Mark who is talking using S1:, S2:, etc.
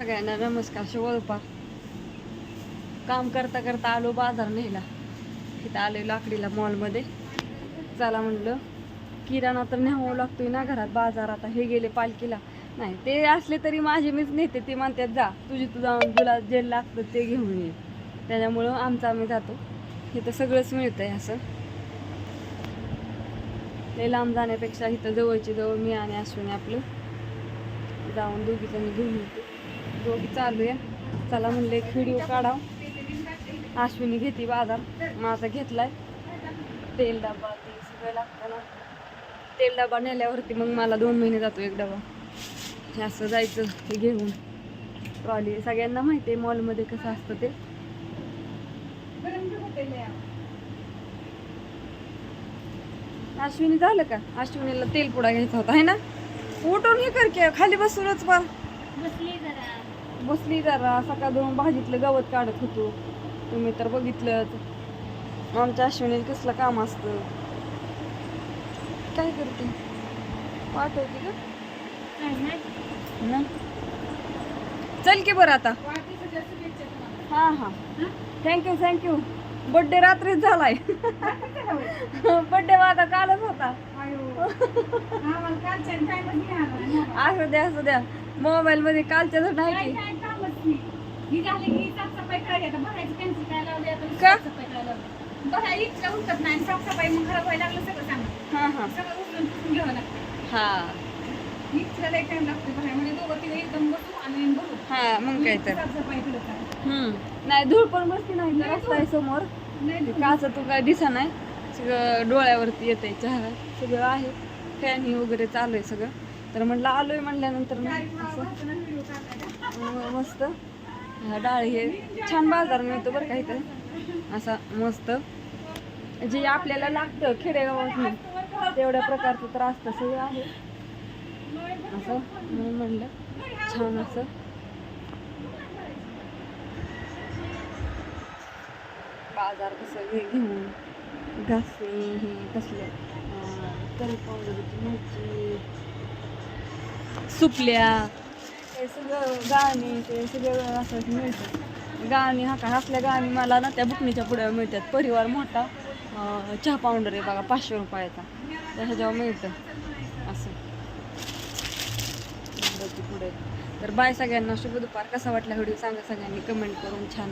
S1: सगळ्यांना नमस्कार शिवळपार काम करता करता आलो बाजार नेला इथं आलो लाकडीला मॉलमध्ये. चला म्हणलं किराणा तर न्यावं लागतोय ना घरात बाजार. आता हे गेले पालखीला. नाही ते असले तरी माझे मीच नेते ते म्हणतात जा तुझी तू जाऊन तुला जे लागतं ते घेऊन ये. त्याच्यामुळं आमचं आम्ही जातो. इथं सगळंच मिळतं आहे असं. ते लांब जाण्यापेक्षा इथं जवळची जवळ मी आणि अश्विनी आपलं. जाऊन दोघीजणी घेऊन येतो. दोघी चालू आहे. चला म्हणलं एक व्हिडिओ काढाव. अश्विनी घेते बाजार. माझा घेतलाय. तेल डबा ते सगळं लागतं ना. तेल डबा नेल्यावरती मग मला दोन महिने जातो एक डबा. हे असं जायचं हे घेऊन. ट्रॉली सगळ्यांना माहिती आहे मॉलमध्ये कसं असतं ते. अश्विनी झालं का? अश्विनीला तेलपुडा घ्यायचा होता आहे ना? उठून हे कर की खाली बसूनच पण
S2: बसली जरा.
S1: सकाळ दोन भाजीतलं गवत काढत होतो. तुम्ही तर बघितलं आमच्या अश्विनी कसलं काम असतं. काय करते? पाठवते का?
S2: नाही.
S1: चल की बरं आता. हां हां. थँक्यू थँक्यू बड्डे रात्रीच झालाय. बड्डे माझा कालच होता. असू द्या असू द्या. मोबाईल मध्ये कालच्या तर नाही की का? हां हां. हां. हां मग काय तर हम्म. नाही धूळ पण बसती नाही. रस्ता आहे समोर. काच तू काय दिसा नाही? सगळं डोळ्यावरती येते चेहरा सगळं आहे. फॅन ही वगैरे चालू आहे सगळं. तर म्हटलं आलोय म्हणल्यानंतर मस्त. हा, डाळ हे छान बाजार मिळतो बरं काही तर असा मस्त. जे आपल्याला लागतं खेडेगावात तेवढ्या प्रकारचं तर असतं सगळं आहे. असं म्हणून म्हणलं छान असं. बाजार कसं घे घेऊन घासणी हे कसले? तरी पावडरची मिरची सुपल्या. हे सगळं गाणी ते सगळं असं मिळतं. गाणी हा का असल्या गाणी मला ना त्या बुकणीच्या पुढ्या मिळतात. परिवार मोठा चहा पावडर आहे बघा पाचशे रुपयाचा. तर ह्याच्यावर मिळतं. असं. पुढे. तर बाय सगळ्यांना शुभ दुपार. कसा वाटला व्हिडिओ सांगा सगळ्यांनी. कमेंट करून छान.